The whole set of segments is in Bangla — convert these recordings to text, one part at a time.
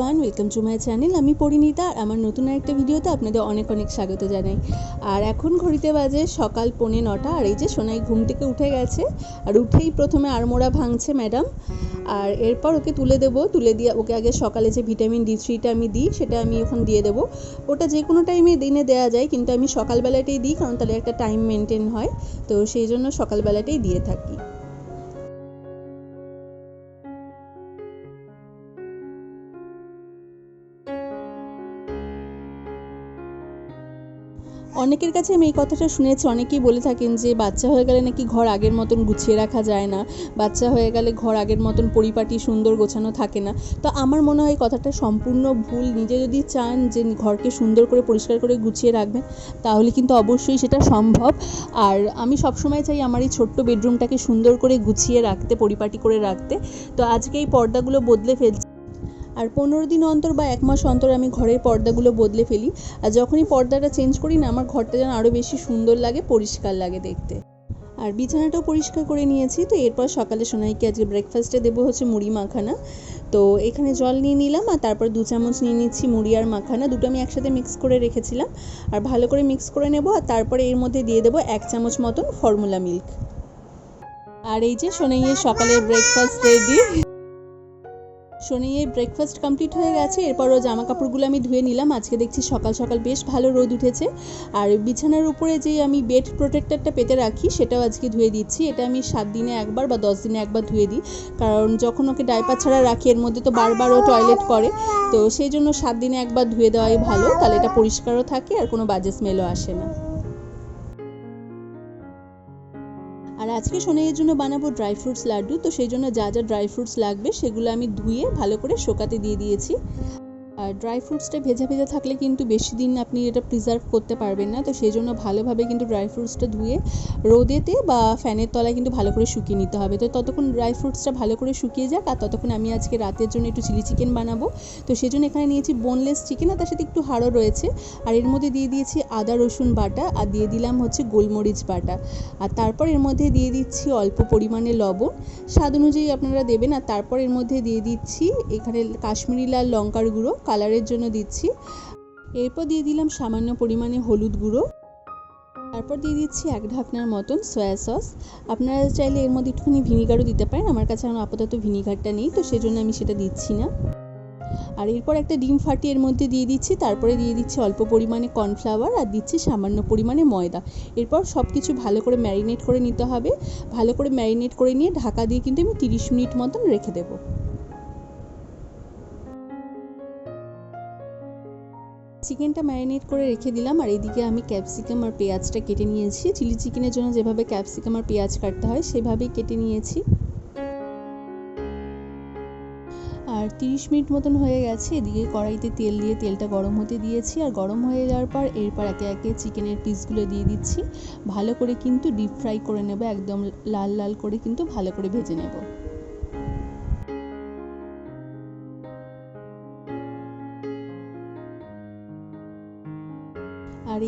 ওয়েলকাম টু মাই চ্যানেল আমি পরিণীতা, আর আমার নতুন একটা ভিডিওতে আপনাদের অনেক অনেক স্বাগত জানাই। আর এখন ঘড়িতে বাজে সকাল পৌনে নটা, আর এই যে সোনাই ঘুম থেকে উঠে গেছে, আর উঠেই প্রথমে আড়মোড়া ভাঙছে ম্যাডাম। আর এরপর ওকে তুলে দেবো, তুলে দিয়ে ওকে আগে সকালে যে ভিটামিন ডি থ্রিটা আমি দিই, সেটা আমি এখন দিয়ে দেবো। ওটা যে কোনো টাইমে দিনে দেওয়া যায়, কিন্তু আমি সকালবেলাটাই দিই, কারণ তাহলে একটা টাইম মেনটেন হয়। তো সেই জন্য সকালবেলাটাই দিয়ে থাকি। অনেকের কাছে আমি এই কথাটা শুনেছি, অনেকেই বলে থাকেন যে বাচ্চা হয়ে গেলে নাকি ঘর আগের মতন গুছিয়ে রাখা যায় না, বাচ্চা হয়ে গেলে ঘর আগের মতন পরিপাটি, সুন্দর গোছানো থাকে না। তো আমার মনে হয় কথাটা সম্পূর্ণ ভুল। নিজে যদি চান যে ঘরকে সুন্দর করে, পরিষ্কার করে গুছিয়ে রাখবেন, তাহলে কিন্তু অবশ্যই সেটা সম্ভব। আর আমি সবসময় চাই আমার এই ছোট্ট বেডরুমটাকে সুন্দর করে গুছিয়ে রাখতে, পরিপাটি করে রাখতে। তো আজকে এই পর্দাগুলো বদলে ফেলছি। আর পনেরো দিন অন্তর বা এক মাস অন্তর আমি ঘরের পর্দাগুলো বদলে ফেলি। আর যখনই পর্দাটা চেঞ্জ করি না, আমার ঘরটা যেন আরও বেশি সুন্দর লাগে, পরিষ্কার লাগে দেখতে। আর বিছানাটাও পরিষ্কার করে নিয়েছি, তো এরপর সকালে সোনাইকে আজকে ব্রেকফাস্টে দেবো হচ্ছে মুড়ি মাখানা। তো এখানে জল নিয়ে নিলাম, আর তারপর দু চামচ নিয়ে নিচ্ছি মুড়ি আর মাখানা। দুটো আমি একসাথে মিক্স করে রেখেছিলাম। আর ভালো করে মিক্স করে নেব, আর তারপরে এর মধ্যে দিয়ে দেবো এক চামচ মতন ফর্মুলা মিল্ক আর এই যে সোনাইয়ের সকালের ব্রেকফাস্ট রেডি শনিয়ে ব্রেকফাস্ট কমপ্লিট হয়ে গেছে এরপর ও জামা কাপড়গুলো আমি ধুয়ে নিলাম। আজকে দেখছি সকাল সকাল বেশ ভালো রোদ উঠেছে। আর বিছানার উপরে যে আমি বেড প্রোটেক্টরটা পেতে রাখি, সেটাও আজকে ধুয়ে দিচ্ছি। এটা আমি সাত দিনে একবার বা দশ দিনে একবার ধুয়ে দিই। কারণ যখন ওকে ডাইপার ছাড়া রাখি, এর মধ্যে তো বারবার ও টয়লেট করে। তো সেই জন্য সাত দিনে একবার ধুয়ে দেওয়াই ভালো। তাহলে এটা পরিষ্কারও থাকে আর কোনো বাজে স্মেলও আসে না। আজকে সোনাইয়ের জন্য বানাবো ড্রাই ফ্রুটস লাড্ডু। তো সেই জন্য যা যা ড্রাই ফ্রুটস লাগবে সেগুলো আমি ধুয়ে ভালো করে শোকাতে দিয়ে দিয়েছি। ড্রাই ফ্রুটসটা ভেজা ভেজা থাকলে কিন্তু বেশি দিন আপনি এটা প্রিজার্ভ করতে পারবেন না। তো সেই জন্য ভালোভাবে কিন্তু ড্রাই ফ্রুটসটা ধুয়ে রোদেতে বা ফ্যানের তলায় কিন্তু ভালো করে শুকিয়ে নিতে হবে। তো ততক্ষণ ড্রাই ফ্রুটসটা ভালো করে শুকিয়ে যাক আর ততক্ষণ আমি আজকে রাতের জন্য একটু চিলি চিকেন বানাবো। তো সেই জন্য এখানে নিয়েছি বোনলেস চিকেন আর তার সাথে একটু হাড়ও রয়েছে। আর এর মধ্যে দিয়ে দিয়েছি আদা, রসুন বাটা আর দিয়ে দিলাম হচ্ছে গোলমরিচ বাটা। আর তারপর এর মধ্যে দিয়ে দিচ্ছি অল্প পরিমাণে লবণ। স্বাদ অনুযায়ী আপনারা দেবেন। আর তারপর এর মধ্যে দিয়ে দিচ্ছি এখানে কাশ্মীরি লাল লঙ্কার গুঁড়ো কালারের জন্য দিচ্ছি। এরপর দিয়ে দিলাম সামান্য পরিমাণে হলুদ গুঁড়ো। তারপর দিয়ে দিচ্ছি এক ঢাকনার মতন সয়া সস আপনারা চাইলে এর মধ্যে একটুখানি ভিনিগারও দিতে পারেন। আমার কাছে এখন আপাতত ভিনিগারটা নেই, তো সেজন্য আমি সেটা দিচ্ছি না। আর এরপর একটা ডিম ফাটিয়ে এর মধ্যে দিয়ে দিচ্ছি। তারপরে দিয়ে দিচ্ছি অল্প পরিমাণে কর্নফ্লাওয়ার আর দিচ্ছি সামান্য পরিমাণে ময়দা। এরপর সব কিছু ভালো করে ম্যারিনেট করে নিতে হবে। ভালো করে ম্যারিনেট করে নিয়ে ঢাকা দিয়ে কিন্তু আমি তিরিশ মিনিট মতন রেখে দেবো। চিকেনটা ম্যারিনেট করে রেখে দিলাম, আর এদিকে আমি ক্যাপসিকাম আর পেঁয়াজটা কেটে নিয়েছি। চিলি চিকেনের জন্য যেভাবে ক্যাপসিকাম আর পেঁয়াজ কাটতে হয়, সেভাবেই কেটে নিয়েছি। আর তিরিশ মিনিট মতন হয়ে গেছে, এদিকে কড়াইতে তেল দিয়ে তেলটা গরম হতে দিয়েছি, আর গরম হয়ে যাওয়ার পর এরপর একে একে চিকেনের পিসগুলো দিয়ে দিচ্ছি। ভালো করে কিন্তু ডিপ ফ্রাই করে নেব, একদম লাল লাল করে কিন্তু ভালো করে ভেজে নেব।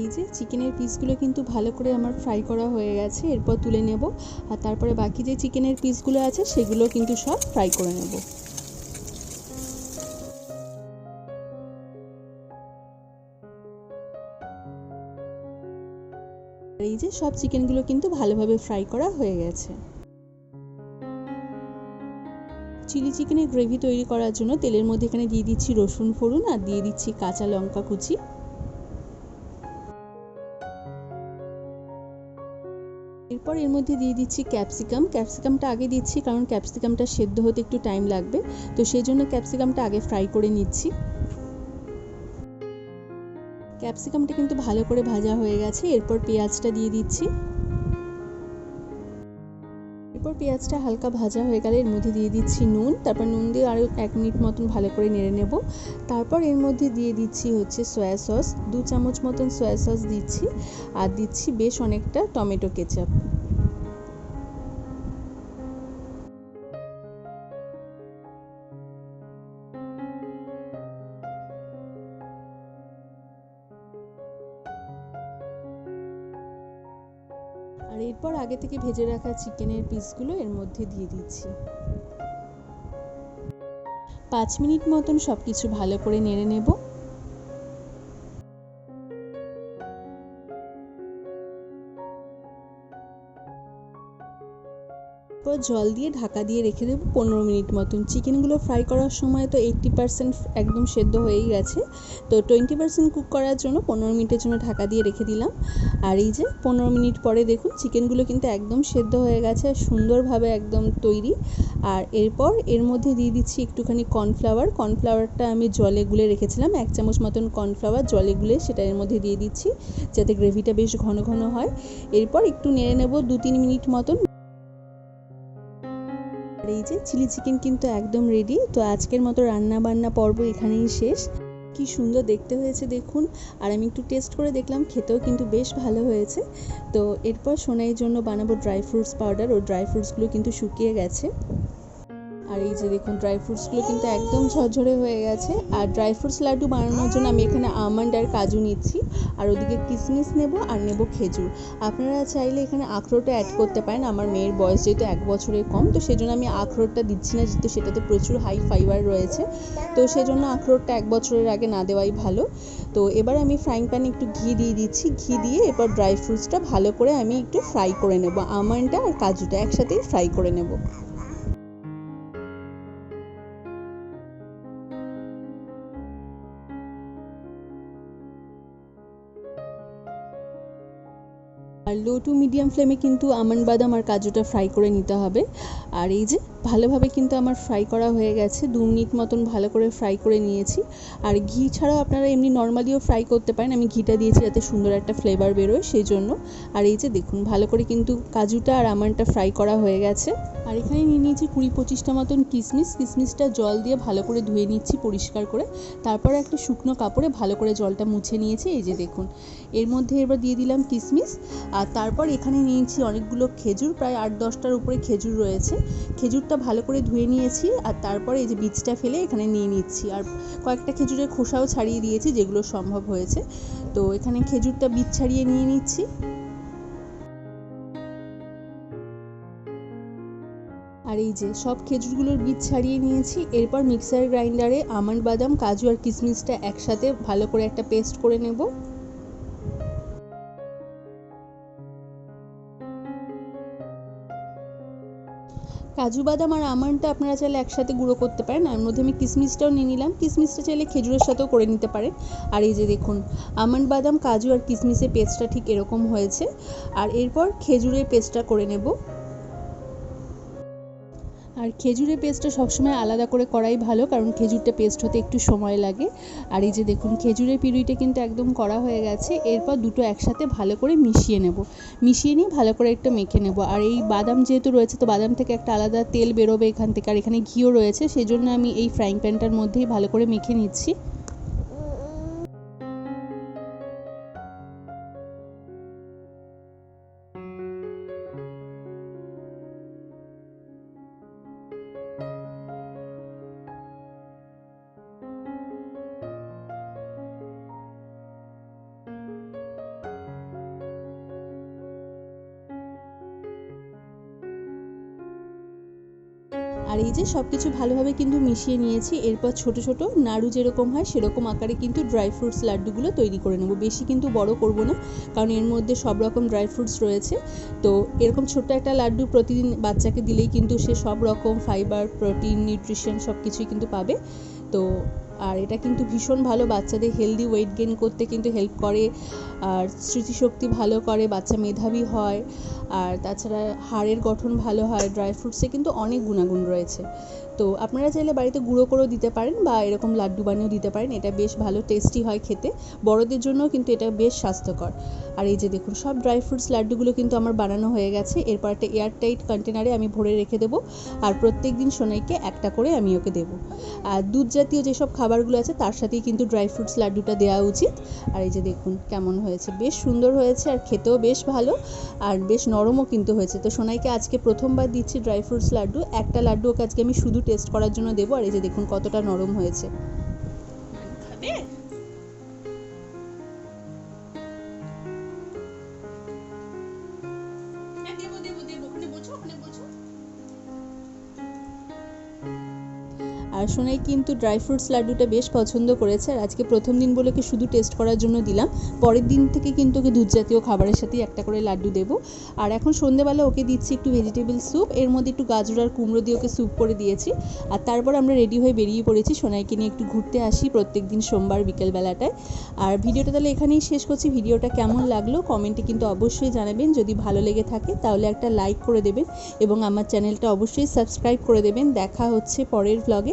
এই যে চিকেনের পিসগুলো কিন্তু ভালো করে আমার ফ্রাই করা হয়ে গেছে, এরপর তুলে নেব। আর তারপরে বাকি যে চিকেনের পিসগুলো আছে, সেগুলো কিন্তু সব ফ্রাই করে নেব। এই যে সব চিকেনগুলো কিন্তু ভালোভাবে ফ্রাই করা হয়ে গেছে। চিলি চিকেনের গ্রেভি তৈরি করার জন্য তেলের মধ্যে এখানে দিয়ে দিচ্ছি রসুন ফোড়ন আর দিয়ে দিচ্ছি কাঁচা লঙ্কা কুচি। এরপর এর মধ্যে দিয়ে দিচ্ছি ক্যাপসিকাম ক্যাপসিকামটা আগে দিচ্ছি কারণ ক্যাপসিকামটা সেদ্ধ হতে একটু টাইম লাগবে। তো সেই জন্য ক্যাপসিকামটা আগে ফ্রাই করে নিচ্ছি। ক্যাপসিকামটা কিন্তু ভালো করে ভাজা হয়ে গেছে। এরপর পেঁয়াজটা দিয়ে দিচ্ছি। এরপর পেঁয়াজটা হালকা ভাজা হয়ে গেলে এর মধ্যে দিয়ে দিচ্ছি নুন। তারপর নুন দিয়ে আরও এক মিনিট মতন ভালো করে নেড়ে নেব। তারপর এর মধ্যে দিয়ে দিচ্ছি হচ্ছে সয়া সস দু চামচ মতন সয়া সস দিচ্ছি। আর দিচ্ছি বেশ অনেকটা টমেটো কেচাপ এরপর আগে থেকে ভেজে রাখা চিকেনের পিসগুলো এর মধ্যে দিয়ে দিচ্ছি। পাঁচ মিনিট মতন সব কিছু ভালো করে নেড়ে নেব। জল দিয়ে ঢাকা দিয়ে রেখে দেবো পনেরো মিনিট মতন। চিকেনগুলো ফ্রাই করার সময় তো এইট্টি পারসেন্ট একদম সেদ্ধ হয়েই গেছে। তো টোয়েন্টি পারসেন্ট কুক করার জন্য পনেরো মিনিটের জন্য ঢাকা দিয়ে রেখে দিলাম। আর এই যে পনেরো মিনিট পরে দেখুন চিকেনগুলো কিন্তু একদম সেদ্ধ হয়ে গেছে, সুন্দরভাবে একদম তৈরি। আর এরপর এর মধ্যে দিয়ে দিচ্ছি একটুখানি কর্নফ্লাওয়ার কর্নফ্লাওয়ারটা আমি জলে গুলে রেখেছিলাম, এক চামচ মতন কর্নফ্লাওয়ার জলে গুলে সেটা এর মধ্যে দিয়ে দিচ্ছি, যাতে গ্রেভিটা বেশ ঘন ঘন হয়। এরপর একটু নেড়ে নেব দু তিন মিনিট মতন। যে চিলি চিকেন কিন্তু একদম রেডি তো আজকের মতো রান্না বান্না পর্ব এখানেই শেষ। কি সুন্দর দেখতে হয়েছে দেখুন, আর আমি একটু টেস্ট করে দেখলাম, খেতেও কিন্তু বেশ ভালো হয়েছে। তো এরপর সোনাইয়ের জন্য বানাবো ড্রাই ফ্রুটস পাউডার ও ড্রাই ফ্রুটসগুলো কিন্তু শুকিয়ে গেছে। আর এই যে দেখুন ড্রাই ফ্রুটসগুলো কিন্তু একদম ঝরঝরে হয়ে গেছে। আর ড্রাই ফ্রুটস লাড্ডু বানানোর জন্য আমি এখানে আমন্ড আর কাজু নিচ্ছি। আর ওদিকে কিশমিশ নেব আর নেব খেজুর। আপনারা চাইলে এখানে আখরোটও অ্যাড করতে পারেন। আমার মেয়ের বয়স যেহেতু এক বছরের কম, তো সেজন্য আমি আখরোটটা দিচ্ছি না, যেহেতু সেটাতে প্রচুর হাই ফাইবার রয়েছে। তো সেজন্য আখরোটটা এক বছরের আগে না দেওয়াই ভালো। তো এবার আমি ফ্রাইং প্যানে একটু ঘি দিয়ে দিচ্ছি। ঘি দিয়ে এরপর ড্রাই ফ্রুটসটা ভালো করে আমি একটু ফ্রাই করে নেব। আমন্ডটা আর কাজুটা একসাথেই ফ্রাই করে নেব। লো টু মিডিয়াম ফ্লেমে কিন্তু আমন্ড বাদাম আর কাজুটা ফ্রাই করে নিতে হবে। আর এই যে ভালোভাবে কিন্তু আমার ফ্রাই করা হয়ে গেছে। দু মিনিট মতন ভালো করে ফ্রাই করে নিয়েছি। আর ঘি ছাড়াও আপনারা এমনি নর্মালিও ফ্রাই করতে পারেন। আমি ঘিটা দিয়েছি যাতে সুন্দর একটা ফ্লেভার বেরোয় সেই জন্য আর এই যে দেখুন, ভালো করে কিন্তু কাজুটা আর আমন্ডটা ফ্রাই করা হয়ে গেছে। আর এখানে নিয়ে নিয়েছি কুড়ি পঁচিশটা মতন কিশমিশ কিশমিশটা জল দিয়ে ভালো করে ধুয়ে নিচ্ছি পরিষ্কার করে। তারপর একটা শুকনো কাপড়ে ভালো করে জলটা মুছে নিয়েছি। এই যে দেখুন, এর মধ্যে এবার দিয়ে দিলাম কিশমিশ আর তারপর এখানে নিয়েছি অনেকগুলো খেজুর। প্রায় আট দশটার উপরে খেজুর রয়েছে। খেজুরটা ভালো করে ধুয়ে নিয়েছি আর তারপরে এই যে বীজটা ফেলে এখানে নিয়ে নিচ্ছি। আর কয়েকটা খেজুরের খোসাও ছাড়িয়ে দিয়েছি, যেগুলো সম্ভব হয়েছে। তো এখানে খেজুরটা বীজ ছাড়িয়ে নিয়ে নিচ্ছি। আর এই যে সব খেজুরগুলোর বীজ ছাড়িয়ে নিয়েছি। এরপর মিক্সার গ্রাইন্ডারে আমন্ড বাদাম, কাজু আর কিশমিশটা একসাথে ভালো করে একটা পেস্ট করে নেব। কাজু বাদাম আর আমন্ডটা আপনারা চাইলে একসাথে গুঁড়ো করতে পারেন। আর মধ্যে আমি কিশমিশটাও নিয়ে নিলাম। কিশমিশটা চাইলে খেজুরের সাথেও করে নিতে পারেন। আর এই যে দেখুন, আমন্ড বাদাম, কাজু আর কিশমিশের পেস্টটা ঠিক এরকম হয়েছে। আর এরপর খেজুরের পেস্টটা করে নেব। আর খেজুরের পেস্টটা সবসময় আলাদা করে করাই ভালো, কারণ খেজুরটা পেস্ট হতে একটু সময় লাগে। আর এই যে দেখুন, খেজুরের পিউরিটা কিন্তু একদম করা হয়ে গেছে। এরপর দুটো একসাথে ভালো করে মিশিয়ে নেব। মিশিয়ে নিয়ে ভালো করে একটু মেখে নেব। আর এই বাদাম যেহেতু রয়েছে, তো বাদাম থেকে একটা আলাদা তেল বেরোবে এখান থেকে। আর এখানে ঘিও রয়েছে, সেজন্য আমি এই ফ্রাইং প্যানটার মধ্যেই ভালো করে মেখে নিচ্ছি। আর এই যে সব কিছু ভালোভাবে কিন্তু মিশিয়ে নিয়েছি, এরপর ছোট ছোট নাড়ু যেরকম হয় সেরকম আকারে কিন্তু ড্রাই ফ্রুটস লাড্ডুগুলো তৈরি করে নেব। বেশি কিন্তু বড় করব না, কারণ এর মধ্যে সব রকম ড্রাই ফ্রুটস রয়েছে। তো এরকম ছোট্ট একটা লাড্ডু প্রতিদিন বাচ্চাকে দিলেই কিন্তু সে সব রকম ফাইবার প্রোটিন নিউট্রিশন সব কিছুই কিন্তু পাবে। তো আর এটা কিন্তু ভীষণ ভালো, বাচ্চাদের হেলদি ওয়েট গেইন করতে কিন্তু হেল্প করে, আর স্মৃতিশক্তি ভালো করে, বাচ্চা মেধাবী হয়, আর তাছাড়া হাড়ের গঠন ভালো হয় ড্রাই ফ্রুটসে কিন্তু অনেক গুণাগুণ রয়েছে। তো আপনারা চাইলে বাড়িতে গুঁড়ো করেও দিতে পারেন বা এরকম লাড্ডু বানিয়েও দিতে পারেন, এটা বেশ ভালো টেস্টি হয় খেতে। বড়দের জন্যও কিন্তু এটা বেশ স্বাস্থ্যকর। আর এই যে দেখুন, সব ড্রাই ফ্রুটস লাড্ডুগুলো কিন্তু আমার বানানো হয়ে গেছে, এরপর একটা এয়ারটাইট কন্টেনারে আমি ভরে রেখে দেবো, আর প্রত্যেক দিন সোনাইকে একটা করে আমি ওকে দেবো। আর দুধ জাতীয় যেসব খাবারগুলো আছে, তার সাথেই কিন্তু ড্রাই ফ্রুটস লাড্ডুটা দেওয়া উচিত। আর এই যে দেখুন, কেমন হয়েছে। বেশ সুন্দর হয়েছে আর খেতেও বেশ ভালো, আর বেশ নরমও কিন্তু হয়েছে। তো সোনাইকে আজকে প্রথমবার দিচ্ছি ড্রাই ফ্রুটস লাড্ডু। একটা লাড্ডু ওকে আজকে আমি শুধু টেস্ট করার জন্য দেবো। আর এই যে দেখুন, কতটা নরম হয়েছে। সোনাই কিন্তু ড্রাই ফ্রুটস লাড্ডুটা বেশ পছন্দ করেছে। আর আজকে প্রথম দিন বলে শুধু টেস্ট করার জন্য দিলাম। পরের দিন থেকে কিন্তু ওকে দুধ জাতীয় খাবারের সাথেই একটা করে লাড্ডু দেবো। আর এখন সন্ধেবেলা ওকে দিচ্ছি একটু ভেজিটেবল স্যুপ এর মধ্যে একটু গাজর আর কুমড়ো দিয়ে ওকে স্যুপ করে দিয়েছি। আর তারপর আমরা রেডি হয়ে বেরিয়ে পড়েছি সোনাইকে নিয়ে একটু ঘুরতে আসি প্রত্যেক দিন সোমবার বিকেলবেলাটায় আর ভিডিওটা তাহলে এখানেই শেষ করছি। ভিডিওটা কেমন লাগল কমেন্টে কিন্তু অবশ্যই জানাবেন। যদি ভালো লেগে থাকে তাহলে একটা লাইক করে দেবেন এবং আমার চ্যানেলটা অবশ্যই সাবস্ক্রাইব করে দেবেন। দেখা হচ্ছে পরের ব্লগে